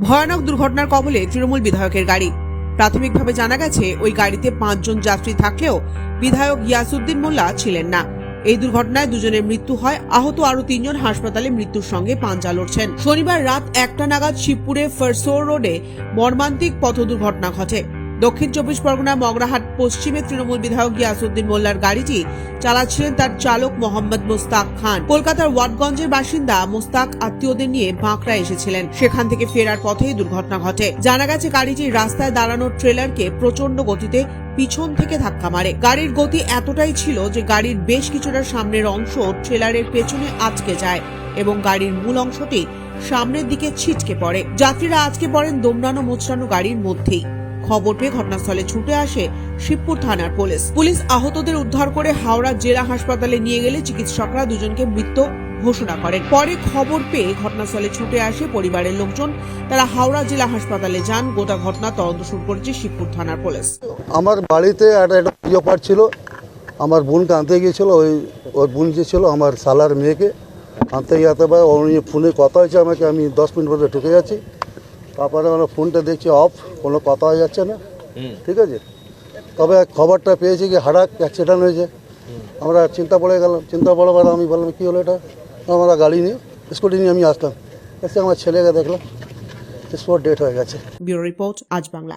ভয়ানক দুর্ঘটনার কবলে তৃণমূল বিধায়কের গাড়ি। প্রাথমিকভাবে জানা গেছে, ওই গাড়িতে পাঁচজন যাত্রী থাকলেও বিধায়ক ইয়াসুদ্দিন মোল্লা ছিলেন না। এই দুর্ঘটনায় দুজনের মৃত্যু হয়। আহত আরও তিনজন হাসপাতালে মৃত্যুর সঙ্গে পাঞ্জা লড়ছেন। শনিবার রাত একটা নাগাদ শিবপুরে ফারসোর রোডে মর্মান্তিক পথ দুর্ঘটনা ঘটে। দক্ষিণ চব্বিশ পরগনা মগরাহাট পশ্চিমে তৃণমূল বিধায়ক গিয়াসুদ্দিন মোল্লার গাড়িটি চালাচ্ছিলেন তার চালক মোহাম্মদ মোস্তাক খান। কলকাতার ওয়াটগঞ্জের বাসিন্দা মোস্তাক আত্মীয়দের নিয়ে বাঁকড়া এসেছিলেন। সেখান থেকে ফেরার পথেই দুর্ঘটনা ঘটে। জানা গেছে গাড়িটি রাস্তায় দাঁড়ানো ট্রেলারকে প্রচণ্ড গতিতে পিছন থেকে ধাক্কা মারে। গাড়ির গতি এতটাই ছিল যে গাড়ির বেশ কিছুটা সামনের অংশ ট্রেলারের পেছনে আটকে যায় এবং গাড়ির মূল অংশটি সামনের দিকে ছিটকে পড়ে। যাত্রীরা আজকে পড়েন দমড়ানো মোচড়ানো গাড়ির মধ্যেই। খবর পেয়ে ঘটনাস্থলে ছুটে আসে শিবপুর থানার পুলিশ। পুলিশ আহতদের উদ্ধার করে হাওড়া জেলা হাসপাতালে নিয়ে গেলে চিকিৎসকরা দুজনকে মৃত ঘোষণা করেন। পরে খবর পেয়ে ঘটনাস্থলে ছুটে আসে পরিবারের লোকজন। তারা হাওড়া জেলা হাসপাতালে যান। গোটা ঘটনা তদন্ত শুরু করেছে শিবপুর থানার পুলিশ। আমার বাড়িতে একটা পুজো পাঠ ছিল। আমার বোন আনতে গিয়েছিল। ওই ওর বোন যে ছিল, আমার সালার মেয়েকে আনতে পারে উনি ফোনে কথা হয়েছে। আমাকে আমি দশ মিনিট পরে ঢুকে যাচ্ছি। তারপরে মানে ফোনটা দেখছি অফ কোনো কথা হয়ে যাচ্ছে না। ঠিক আছে? তবে খবরটা পেয়েছি কি হারাক অ্যাক্সিডেন্ট হয়েছে। আমরা চিন্তা পড়ে গেলাম চিন্তা পড়ে পরে আমি বললাম কী হলো এটা? আমরা গাড়ি নিয়ে স্কুটি নিয়ে আমি আসলাম। এসে আমার ছেলেকে দেখলাম স্পট ডেট হয়ে গেছে। ব্যুরো রিপোর্ট আজ বাংলা।